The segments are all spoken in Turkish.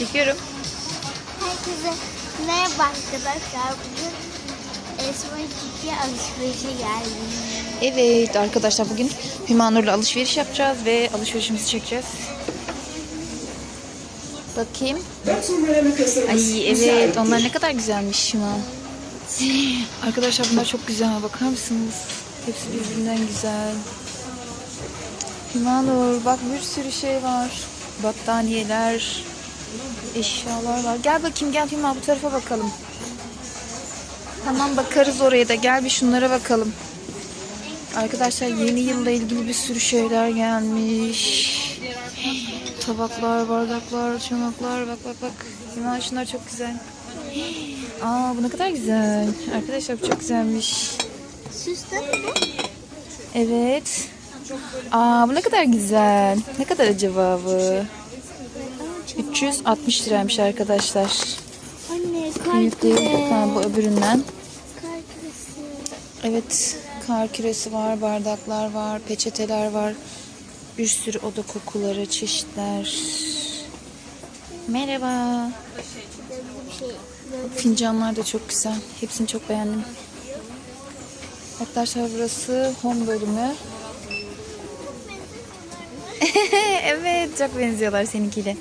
Çekiyorum. Herkese merhaba arkadaşlar. Bugün Esma Kiki alışverişe geldim. Evet arkadaşlar bugün Hümanur'la alışveriş yapacağız ve alışverişimizi çekeceğiz. Bakayım. Ay evet onlar ne kadar güzelmiş Hüman. Arkadaşlar bunlar çok güzel bakar mısınız? Hepsi birbirinden güzel. Hümanur bak bir sürü şey var. Battaniyeler, eşyalar var. Gel bakayım gel Hüma bu tarafa bakalım. Tamam bakarız oraya da. Gel bir şunlara bakalım. Arkadaşlar yeni yılla ilgili bir sürü şeyler gelmiş. Tabaklar, bardaklar, çanaklar. Bak bak bak. Hüma şunlar çok güzel. Aa bu ne kadar güzel. Arkadaşlar bu çok güzelmiş. Süsler mi? Evet. Aa bu ne kadar güzel. Ne kadar acaba bu? 360 liraymış arkadaşlar. Anne kar. Ha, bu öbüründen. Kar küresi. Evet, kar küresi var, bardaklar var, peçeteler var. Bir sürü oda kokuları, çeşitler. Merhaba. Böyle Fincanlar da çok güzel. Hepsini çok beğendim. Arkadaşlar burası home bölümü. Evet, çok benziyorlar seninkiyle.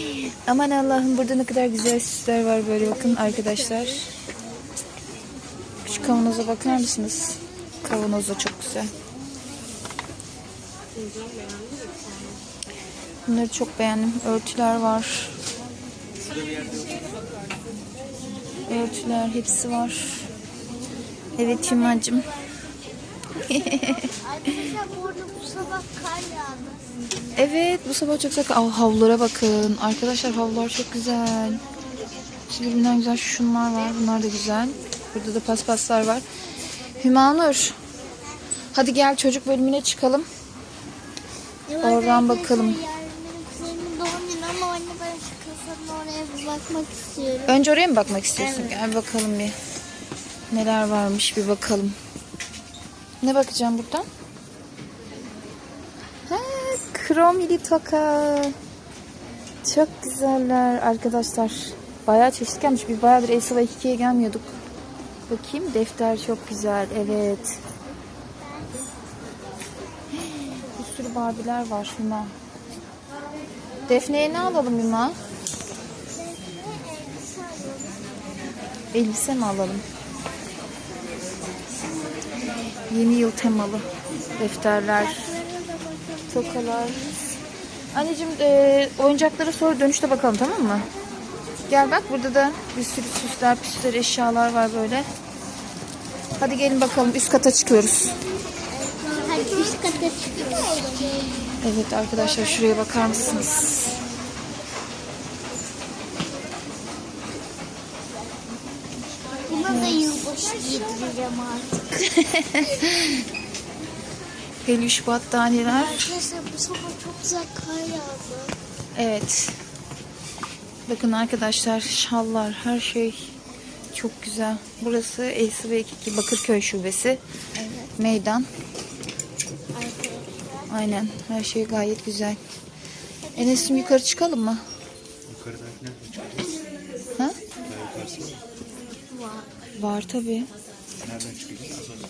Aman Allah'ım burada ne kadar güzel süsler var böyle bakın arkadaşlar. Şu kavanoza bakar mısınız? Kavanoz da çok güzel. Bunları çok beğendim. Örtüler var. Örtüler hepsi var. Evet Hümacığım. Arkadaşlar bu arada bu sabah kar yağdı. Evet bu sabah çok sıcak. Aa, havlulara bakın. Arkadaşlar havlular çok güzel. Hepsi birbirinden güzel. Şunlar var. Bunlar da güzel. Burada da paspaslar var. Hümanur. Hadi gel çocuk bölümüne çıkalım. Oradan bakalım. Bakmak istiyorum. Önce oraya mı bakmak istiyorsun? Evet. Gel bakalım bir. Neler varmış bir bakalım. Ne bakacağım buradan? Ha, kromili toka. Çok güzeller arkadaşlar. Bayağı çeşit gelmiş. Biz bayağıdır Elsa ve Kiki'ye gelmiyorduk. Bakayım defter çok güzel. Evet. Bir sürü Barbie'ler var Hüma. Defne'ye ne alalım Hüma? Elbise mi alalım? Yeni yıl temalı defterler, tokalar. Anneciğim e, oyuncaklara sonra dönüşte bakalım tamam mı? Gel bak burada da bir sürü süsler, püsler, eşyalar var böyle. Hadi gelin bakalım üst kata çıkıyoruz. Hadi üst kata çıkıyoruz. Evet arkadaşlar şuraya bakar mısınız? Buna da yılbaşı giydireceğim artık. Peluş battaniyeler. Arkadaşlar bu sabah çok güzel kar yağdı. Evet. Bakın arkadaşlar şallar her şey çok güzel. Burası Elsi ve Kiki Bakırköy Şubesi. Evet. Meydan. Arkadaşlar. Aynen her şey gayet güzel. Enes'im yukarı çıkalım mı? De çıkacağız. Ha? Daha yukarısı var. Var tabi. Nereden çıkacağız? Asansör.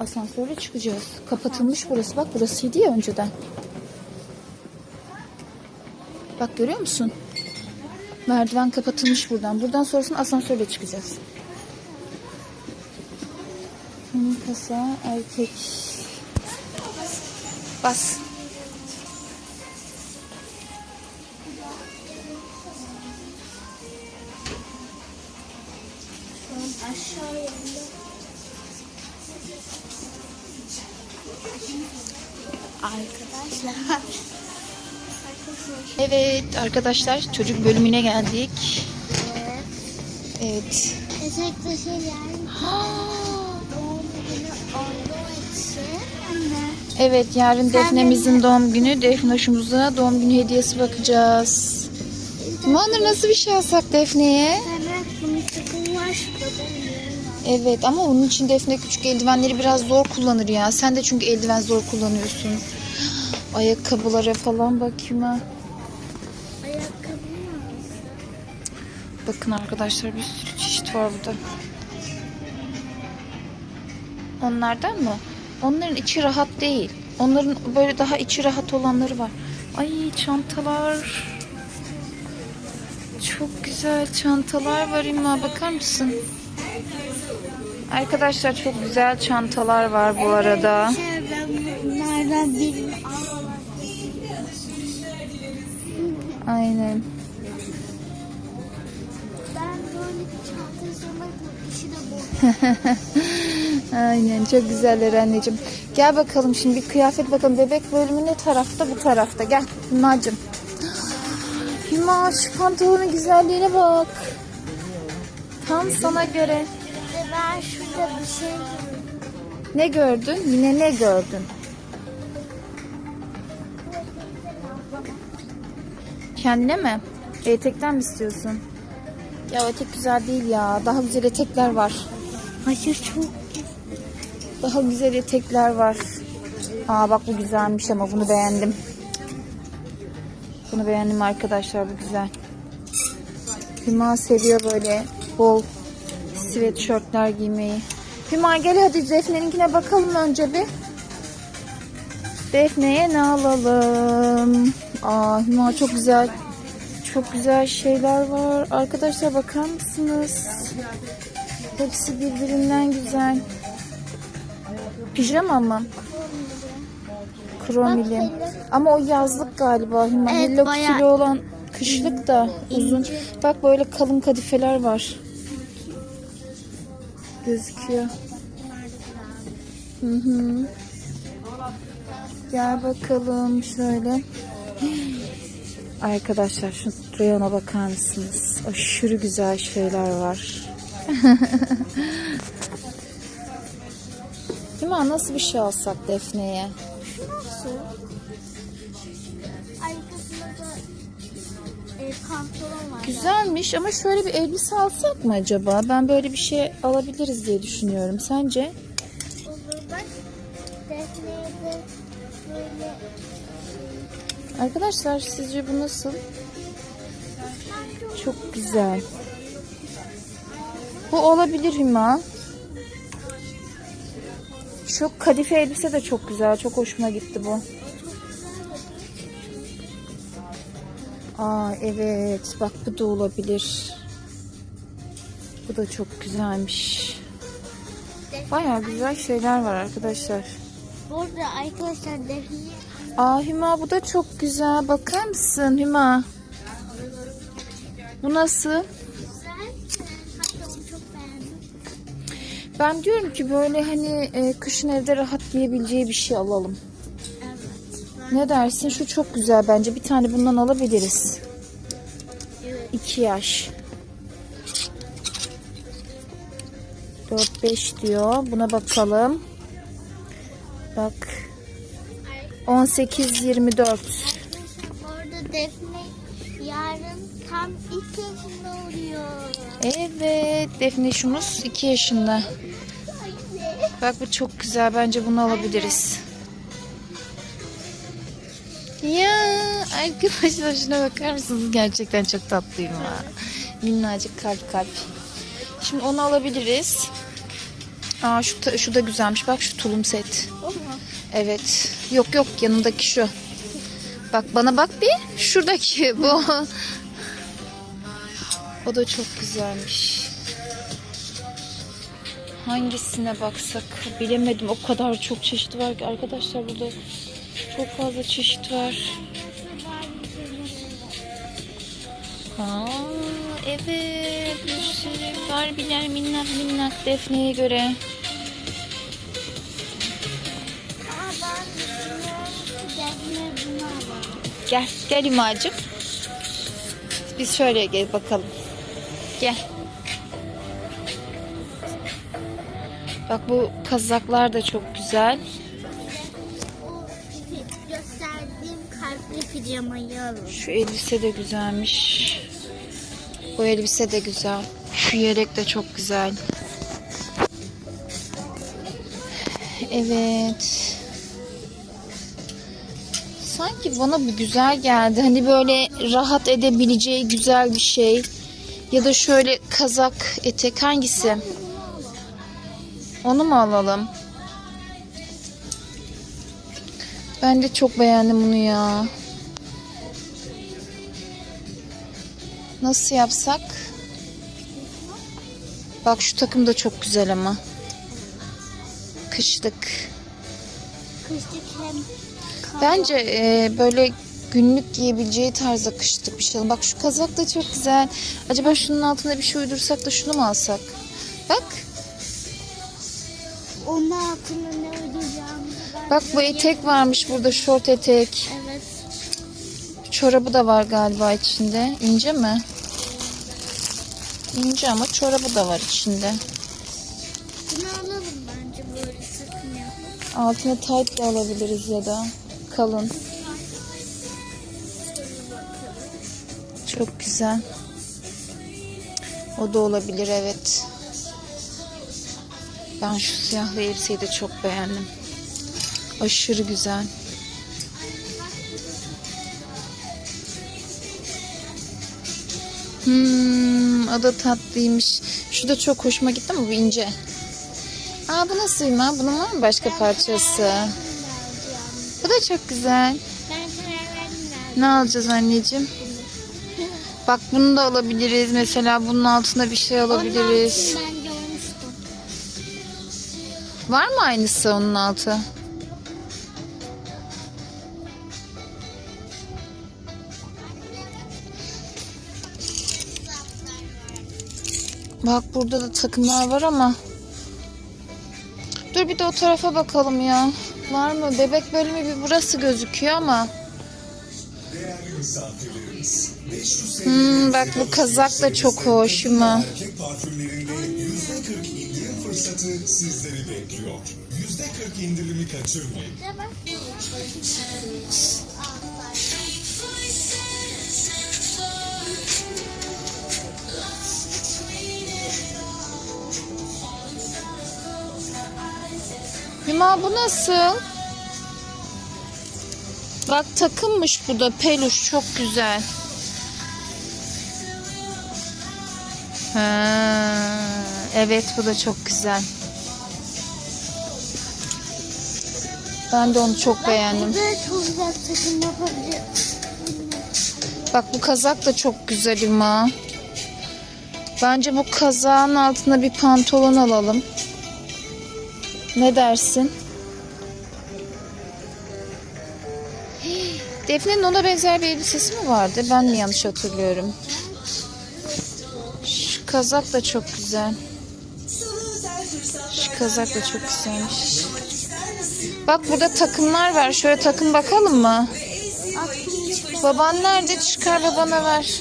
Asansörle çıkacağız. Kapatılmış burası. Bak burasıydı ya önceden. Bak görüyor musun? Merdiven kapatılmış buradan. Buradan sonrasında asansörle çıkacağız. Kasa erkek. Bas. Evet arkadaşlar çocuk bölümüne geldik. Evet. İçin anne. Evet yarın Defne'mizin doğum günü. Defnoşumuza doğum günü hediyesi bakacağız. Manır nasıl bir şey alsak Defne'ye? Evet ama onun için Defne küçük eldivenleri biraz zor kullanır ya. Sen de çünkü eldiven zor kullanıyorsun. Ayakkabılara falan bakayım ha. Bakın arkadaşlar bir sürü çeşit var burada. Onlardan mı? Onların içi rahat değil. Onların böyle daha içi rahat olanları var. Ay çantalar. Çok güzel çantalar var İmma bakar mısın? Arkadaşlar çok güzel çantalar var bu arada. Aynen. De. Aynen çok güzeller anneciğim. Gel bakalım şimdi bir kıyafet bakalım. Bebek bölümü ne tarafta? Bu tarafta. Gel Hümacığım. Hüma şu pantolonun güzelliğine bak. Tam sana göre. Ben şurada bir şey gördüm. Ne gördün? Yine ne gördün? Kendine mi? Etekten mi istiyorsun? Ya o etek güzel değil ya. Daha güzel etekler var. Hayır çok Daha güzel etekler var. Aa bak bu güzelmiş ama bunu beğendim. Bunu beğendim arkadaşlar bu güzel. Hüma seviyor böyle bol sweatshirtler giymeyi. Hüma gel hadi Defne'ninkine bakalım önce bir. Defne'ye ne alalım? Aa Hüma çok güzel. Çok güzel şeyler var. Arkadaşlar bakar mısınız? Hepsi birbirinden güzel. Pijama mı? Kromili. Ama o yazlık galiba. Hüma. Evet, Hello bayağı Kitty'li olan kışlık da uzun. Bak böyle kalın kadifeler var. Gözüküyor. Hı hı. Gel bakalım şöyle. Arkadaşlar şu reyona bakar mısınız? Aşırı güzel şeyler var. Değil? Nasıl bir şey alsak Defne'ye? Güzelmiş ama şöyle bir elbise alsak mı acaba? Ben böyle bir şey alabiliriz diye düşünüyorum. Sence? Arkadaşlar sizce bu nasıl? çok güzel. Bu olabilir Hüma. Şu kadife elbise de çok güzel. Çok hoşuma gitti bu. Aa evet. Bak bu da olabilir. Bu da çok güzelmiş. Baya güzel şeyler var arkadaşlar. Burada arkadaşlar Defne'ye Aa Hüma bu da çok güzel. Bakar mısın Hüma? Bu nasıl? Ben diyorum ki böyle hani e, kışın evde rahat giyebileceği bir şey alalım. Evet. Ne dersin? Şu çok güzel bence. Bir tane bundan alabiliriz. Evet. 2 yaş. 4-5 diyor. Buna bakalım. Bak. 18-24. Orada Defne yarın tam iki yaşında oluyor. Evet. Defne şumuz 2 yaşında. Bak bu çok güzel. Bence bunu alabiliriz. Ya arkadaşlar şuna bakar mısınız? Gerçekten çok tatlıyım ha. Minnacık kalp kalp. Şimdi onu alabiliriz. Aa şu, şu da güzelmiş. Bak şu tulum set. Evet. Yok yok yanındaki şu. Bak bana bak bir. Şuradaki bu. O da çok güzelmiş. Hangisine baksak bilemedim. O kadar çok çeşit var ki arkadaşlar burada çok fazla çeşit var. Aa, evet bir sürü Barbie'ler minnak minnak Defne'ye göre. Gel, gel İmacığım. Biz şöyle gel bakalım. Gel. Bak bu kazaklar da çok güzel. Gösterdiğim kalpli pijamayı. Şu elbise de güzelmiş. Bu elbise de güzel. Şu yelek de çok güzel. Evet. Sanki bana bu güzel geldi. Hani böyle rahat edebileceği güzel bir şey. Ya da şöyle kazak, etek hangisi? Onu mu alalım? Ben de çok beğendim bunu ya. Nasıl yapsak? Bak şu takım da çok güzel ama. Kışlık. Kışlık hem Bence e, böyle günlük giyebileceği tarzda kışlık bir şey alalım. Bak şu kazak da çok güzel. Acaba şunun altına bir şey uydursak da şunu mu alsak? Bak. onun altına ne ben Bak bu etek varmış burada şort etek. Evet. Çorabı da var galiba içinde. İnce mi? İnce ama çorabı da var içinde. Bunu alalım bence böyle takım yapıp. Altına tight de alabiliriz ya da kalın. Çok güzel. O da olabilir evet. Ben şu siyahlı elbiseyi de çok beğendim. Aşırı güzel. Hmm, o tatlıymış. Şu da çok hoşuma gitti ama bu ince. Aa bu nasıl? Bunun var mı başka parçası? Da çok güzel. Ben karar verdim nerede? Ne alacağız anneciğim? Bak bunu da alabiliriz. Mesela bunun altına bir şey alabiliriz. Onun altını ben görmüştüm. Var mı aynısı onun altı? Bak burada da takımlar var ama. Dur bir de o tarafa bakalım ya. Var mı? Bebek bölümü bir burası gözüküyor ama. Hmm, bak bu kazak da çok hoş mu? Erkek parfümlerinde yüzde 40 indirim fırsatı sizleri bekliyor. Yüzde 40 indirimi kaçırmayın. Hüma bu nasıl? Bak takımmış bu da peluş çok güzel. Ha, evet bu da çok güzel. Ben de onu çok beğendim. Burada çok güzel takım yapabiliriz. Bak bu kazak da çok güzel Hüma. Bence bu kazağın altına bir pantolon alalım. Ne dersin? Defne'nin ona benzer bir elbisesi mi vardı? Ben mi yanlış hatırlıyorum? Şu kazak da çok güzel. Şu kazak da çok güzelmiş. Bak burada takımlar var. Şöyle takım bakalım mı? Baban nerede? Çıkar babana ver.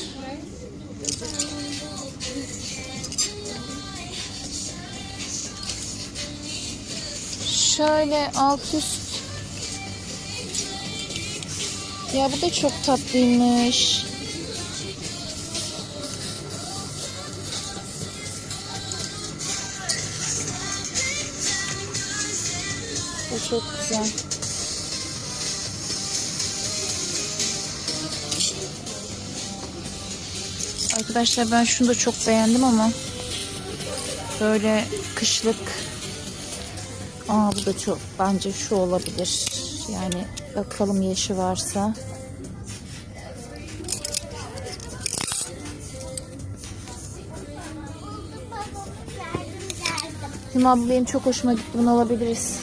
Şöyle alt üst. Ya bu da çok tatlıymış. Bu çok güzel. Arkadaşlar ben şunu da çok beğendim ama böyle kışlık Aa bu da çok bence şu olabilir. Yani bakalım yaşı varsa. Hüma benim çok hoşuma gitti. Bunu alabiliriz.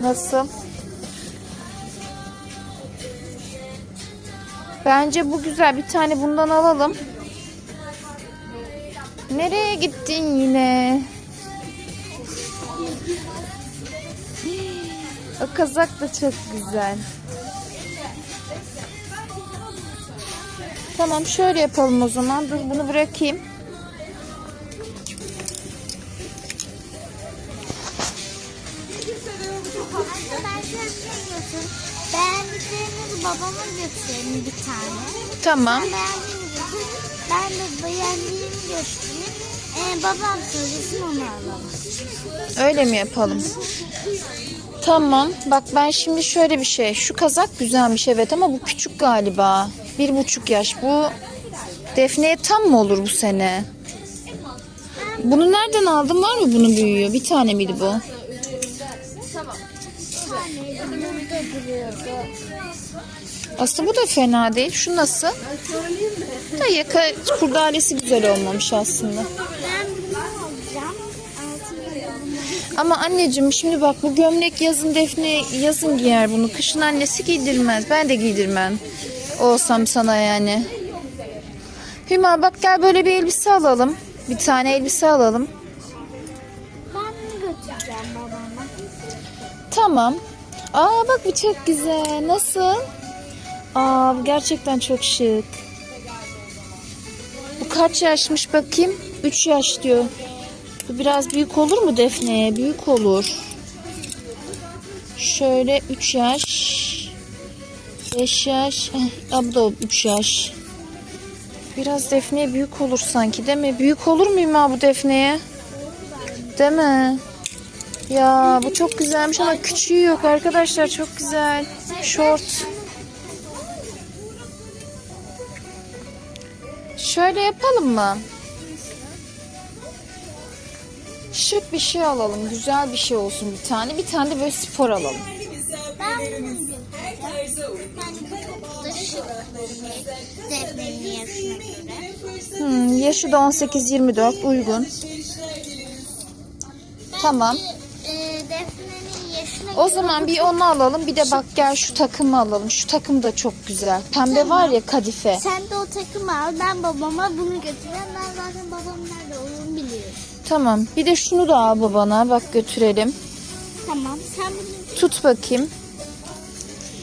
Nasıl? Bence bu güzel. Bir tane bundan alalım. Nereye gittin yine? O kazak da çok güzel. Tamam şöyle yapalım o zaman. Dur bunu bırakayım. Beğendiklerinizi babama götürelim bir tane. Tamam. Ben beğendiğimi. Ben de beğendiğimi göstereyim. Babam söylesin onu alalım. Öyle mi yapalım? Tamam. Bak ben şimdi şöyle bir şey. Şu kazak güzelmiş evet ama bu küçük galiba. Bir buçuk yaş. Bu Defne'ye tam mı olur bu sene? Bunu nereden aldın? Var mı bunun büyüğü? Bir tane miydi bu? Aslında bu da fena değil. Şu nasıl? Da yaka kurdalesi güzel olmamış aslında. Ama anneciğim şimdi bak bu gömlek yazın Defne yazın giyer bunu. Kışın annesi giydirmez. Ben de giydirmem. Olsam sana yani. Hüma bak gel böyle bir elbise alalım. Bir tane elbise alalım. Ben götüreceğim babama. Tamam. Aa bak bu çok güzel. Nasıl? Aa bu gerçekten çok şık. Bu kaç yaşmış bakayım? 3 yaş diyor. Bu biraz büyük olur mu Defne'ye? Büyük olur. Şöyle 3 yaş. 5 yaş. Aa, bu da 3 yaş. Biraz Defne'ye büyük olur sanki değil mi? Büyük olur muyum ha bu Defne'ye? Değil mi? Ya bu çok güzelmiş ama küçüğü yok arkadaşlar çok güzel. Short. Şöyle yapalım mı? Şık bir şey alalım. Güzel bir şey olsun bir tane. Bir tane de böyle spor alalım. Ben bunu. Hmm, yaşı da 18-24 uygun. Tamam. E, O zaman bir onu alalım. Bir de bak gel şu takımı alalım. Şu takım da çok güzel. Pembe var ya kadife. Sen de o takımı al. Ben babama bunu götüreceğim. Ben zaten babam nerede biliyorum. Tamam. Bir de şunu da al babana. Bak götürelim. Tamam. Sen bunu Tut bakayım.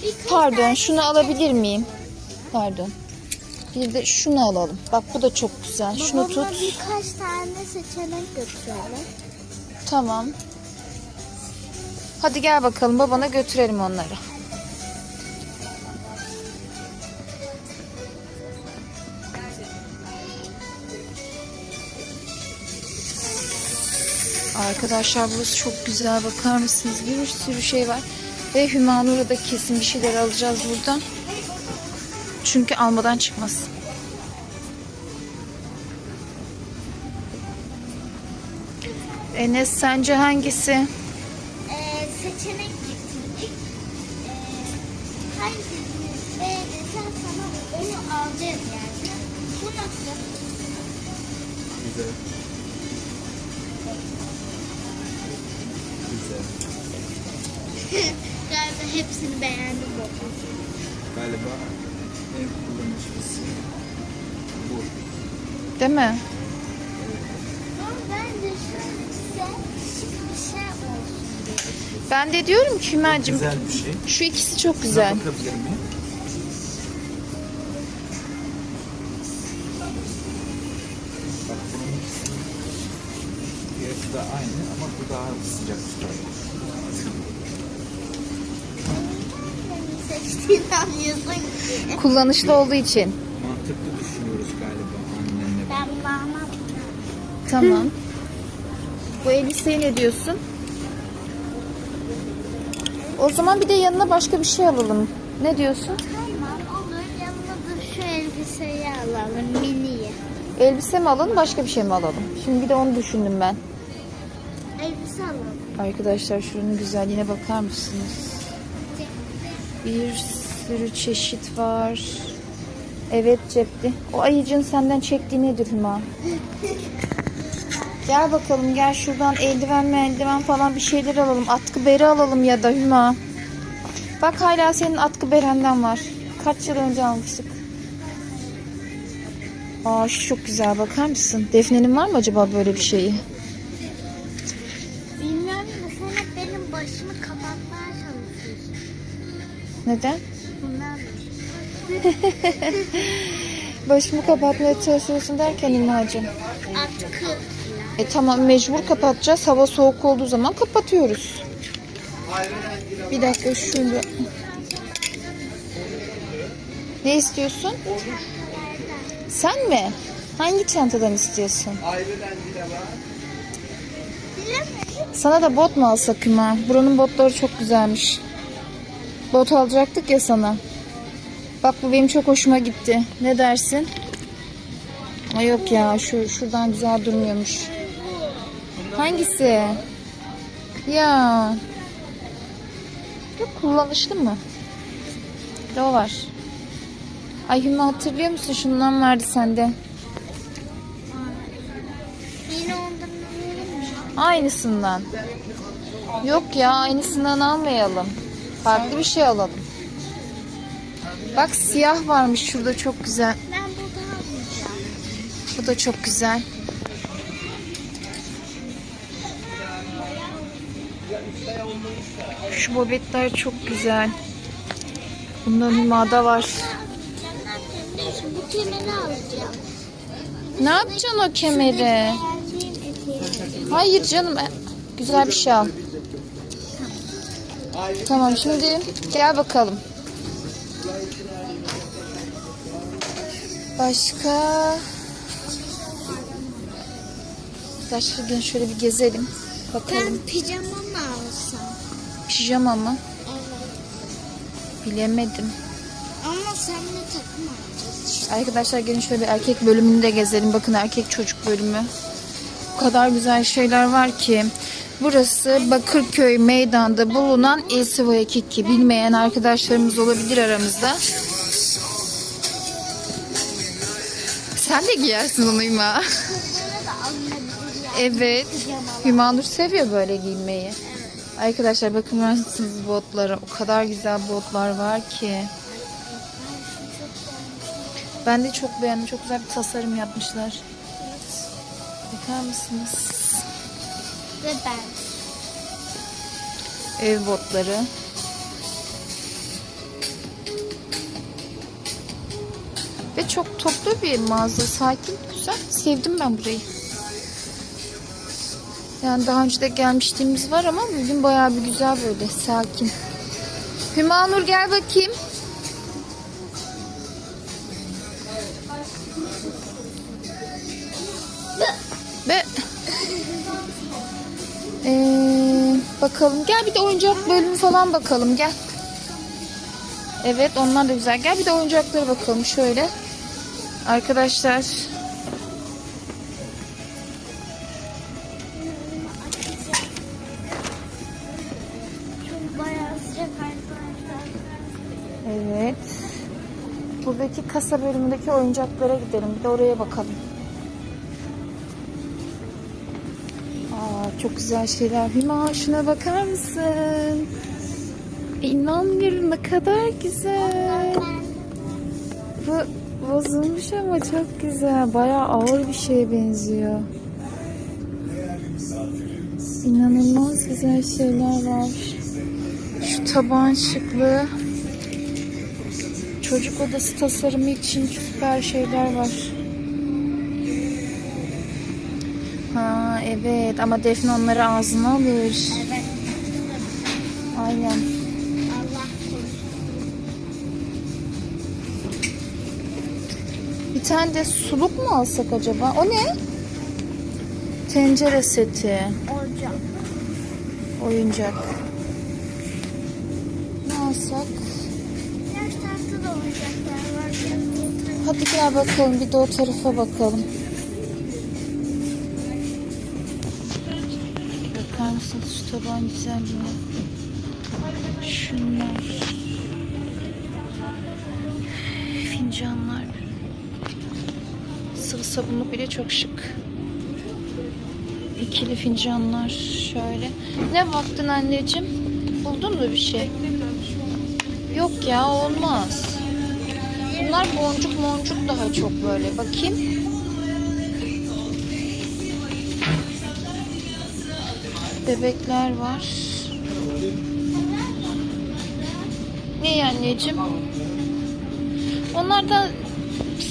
birkaç Pardon şunu alabilir miyim? Pardon. Bir de şunu alalım. Bak bu da çok güzel. Şunu Babama tut. birkaç tane seçenek götürelim. Tamam. Hadi gel bakalım babana götürelim onları. Arkadaşlar burası çok güzel bakar mısınız? Bir sürü şey var. Ve Hümanur'a da kesin bir şeyler alacağız buradan. Çünkü almadan çıkmaz. Enes sence hangisi? Ee, seçenek getirdik. Ee, hangisini beğenirsen sana onu alacağız yani. Bu nasıl? Güzel. Güzel. Hepsini beğendim bu. Galiba en kullanışlısı bu. Değil mi? Ama bence şöyle şık bir şey olsun. Ben de diyorum ki Güzel bir şey. şu ikisi çok güzel. Bakabilir miyim? Bak bunun ikisinin fiyatı da aynı ama bu daha sıcak tutar. Seçtiğini anlıyorsun ki. Kullanışlı olduğu için. Mantıklı düşünüyoruz galiba annenle. Ben bana Tamam. Bu elbiseye ne diyorsun? O zaman bir de yanına başka bir şey alalım. Ne diyorsun? Tamam olur. Yanına da şu elbiseyi alalım. Miniyi. Elbise mi alalım başka bir şey mi alalım? Şimdi bir de onu düşündüm ben. Elbise alalım. Arkadaşlar şunun güzelliğine bakar mısınız? Bir sürü çeşit var. Evet cepli. O ayıcın senden çektiği nedir Hüma? Gel bakalım gel şuradan eldiven mi eldiven falan bir şeyler alalım. Atkı beri alalım ya da Hüma. Bak hala senin atkı berenden var. Kaç yıl önce almıştık. Aa şu çok güzel bakar mısın? Defne'nin var mı acaba böyle bir şeyi? Neden? Başımı kapatmaya çalışıyorsun derken Hümacığım. atkı. E tamam mecbur kapatacağız. Hava soğuk olduğu zaman kapatıyoruz. Bir dakika şunu. Ne istiyorsun? Sen mi? Hangi çantadan istiyorsun? Sana da bot mu alsak Hüma? Buranın botları çok güzelmiş. Bot alacaktık ya sana. Bak bu benim çok hoşuma gitti. Ne dersin? Ay yok ya şu şuradan güzel durmuyormuş. Hangisi? Ya. Yok kullanışlı mı? De o var. Ay Hüma hatırlıyor musun? Şundan vardı sende. Aynısından. Yok ya aynısından almayalım. Farklı bir şey alalım. Bak siyah varmış şurada çok güzel. Ben. Bu da çok güzel. Şu bobetler çok güzel. Bunların Hüma'da var. Bu kemeri alacağım. Ne yapacaksın o kemeri? Hayır canım. e, Güzel bir şey al. Tamam şimdi gel bakalım. Başka Başka gün şöyle bir gezelim. Bakalım. Ben pijama mı alsam? Pijama mı? Evet. Bilemedim. Ama seninle takım alacağız işte. Arkadaşlar gelin şöyle erkek bölümünü de gezelim. Bakın erkek çocuk bölümü. O kadar güzel şeyler var ki. Burası Bakırköy meydanda bulunan Elsivoya Kiki. Bilmeyen arkadaşlarımız olabilir aramızda. Sen de giyersin onu Hüma. Evet. Hüma Nur seviyor böyle giymeyi. Arkadaşlar bakın mısınız botlara. O kadar güzel botlar var ki. Ben de çok beğendim. Çok güzel bir tasarım yapmışlar. Bakar mısınız? Ve ben. Ev botları. Ve çok toplu bir mağaza. Sakin, güzel. Sevdim ben burayı. Yani daha önce de gelmişliğimiz var ama bugün bayağı bir güzel böyle sakin. Hüma Nur gel bakayım. Bakalım gel bir de oyuncak bölümü falan bakalım gel. Evet onlar da güzel. Gel bir de oyuncaklara bakalım şöyle. Arkadaşlar evet. Buradaki kasa bölümündeki oyuncaklara gidelim. Bir de oraya bakalım. Çok güzel şeyler. Hüma şuna bakar mısın? İnanmıyorum ne kadar güzel. Bu bozulmuş ama çok güzel. Bayağı ağır bir şeye benziyor. İnanılmaz güzel şeyler var. Şu taban şıklığı. Çocuk odası tasarımı için süper şeyler var. Evet ama Defne onları ağzına alır. Evet. Aynen. Allah. Bir tane de suluk mu alsak acaba? O ne? Tencere seti. Olacak. Oyuncak. Ne alsak? Diğer tarafta da oyuncaklar var. Hadi gel bakalım bir de o tarafa bakalım. Taban güzelliğine? Şunlar. Fincanlar. Sıvı sabunluk bile çok şık. İkili fincanlar şöyle. Ne baktın anneciğim? Buldun mu bir şey? Yok ya olmaz. Bunlar boncuk boncuk daha çok böyle. Bakayım. Bebekler var. Ne anneciğim? Onlar da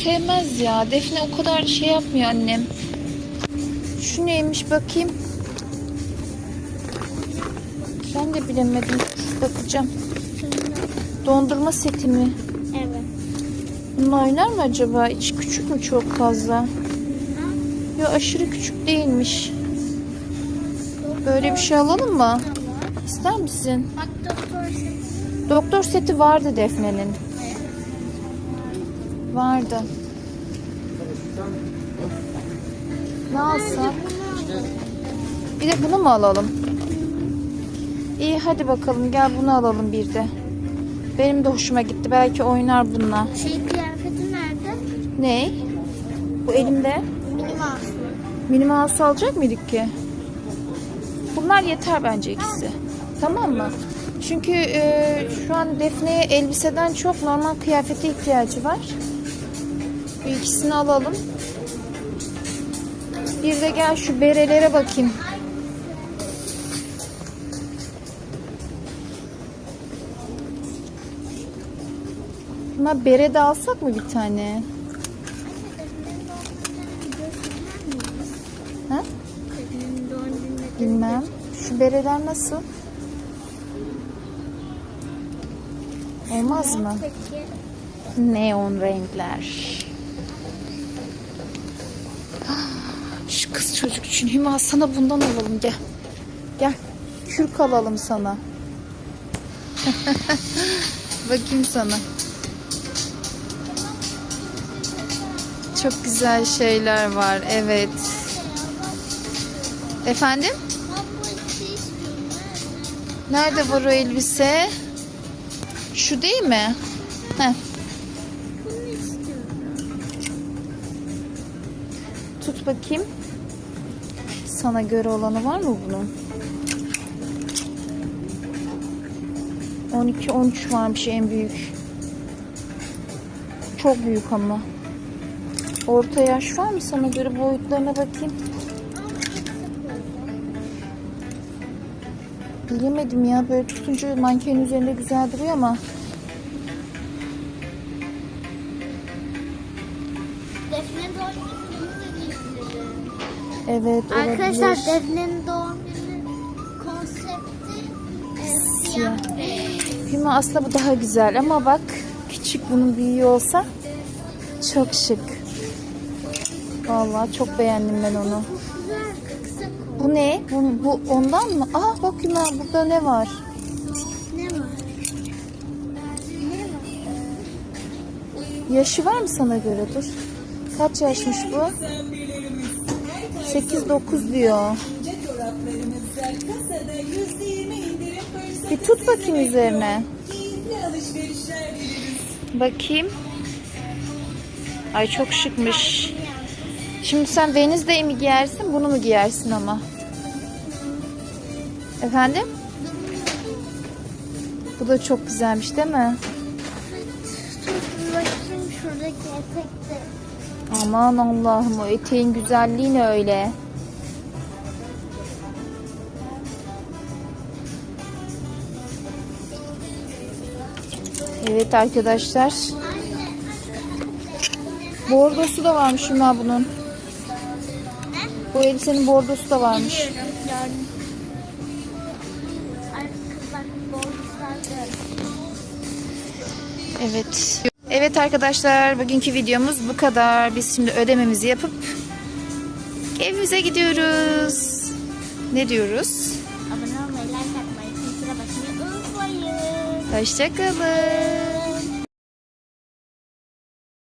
sevmez ya. Defne o kadar şey yapmıyor annem. Şu neymiş bakayım. Ben de bilemedim. Bakacağım. Dondurma seti mi? Evet. Bununla oynar mı acaba? İç küçük mü çok fazla? Yo aşırı küçük değilmiş. Böyle bir şey alalım mı? İster misin? Bak doktor sesi. Doktor seti vardı Defne'nin. Vardı. Ne alsak? Bir de bunu mu alalım? İyi hadi bakalım gel bunu alalım bir de. Benim de hoşuma gitti. Belki oynar bununla. Şey kıyafeti nerede? Ne? Bu elimde. Mini Mouse. Mini mouse alacak mıydık ki? Bunlar yeter bence ikisi. Tamam mı? Çünkü e, şu an Defne'ye elbiseden çok normal kıyafete ihtiyacı var. Bu ikisini alalım. Bir de gel şu berelere bakayım. Buna bere de alsak mı bir tane? Bereler nasıl? Olmaz mı? Neon renkler. Şu kız çocuk için Hüma sana bundan alalım gel. Gel. Kürk alalım sana. Bakayım sana. Çok güzel şeyler var. Evet. Efendim? Nerede var o elbise? Şu değil mi? Heh. Tut bakayım. Sana göre olanı var mı bunun? 12 13 varmış en büyük. Çok büyük ama. Orta yaş var mı sana göre boyutlarına bakayım. Bilemedim ya böyle tutunca mankenin üzerinde güzel duruyor ama Defne doğum evet Arkadaşlar olabilir. Defne'nin doğum günü konsepti e, siyah. Hüma aslında bu daha güzel ama bak küçük bunun büyüğü olsa çok şık. Vallahi çok beğendim ben onu. Bu ne? Bu, bu ondan mı? Aa bak Hüma burada ne var? Ne var? Ne var? Yaşı var mı sana göre? Dur. Kaç yaşmış bu? 8-9 diyor. Bir tut bakayım üzerine. Bakayım. Ay çok şıkmış. Şimdi sen Wednesday mi giyersin bunu mu giyersin ama? Efendim? Bu da çok güzelmiş değil mi? Bakayım şuradaki etekte. Aman Allah'ım o eteğin güzelliği ne öyle? Evet arkadaşlar. Bordosu da varmış Hüma bunun. Bu elbisenin bordosu da varmış. Gördüm. Evet. Evet arkadaşlar bugünkü videomuz bu kadar. Biz şimdi ödememizi yapıp evimize gidiyoruz. Ne diyoruz? Abone olmayı, like atmayı, sıra basmayı unutmayın. Hoşçakalın.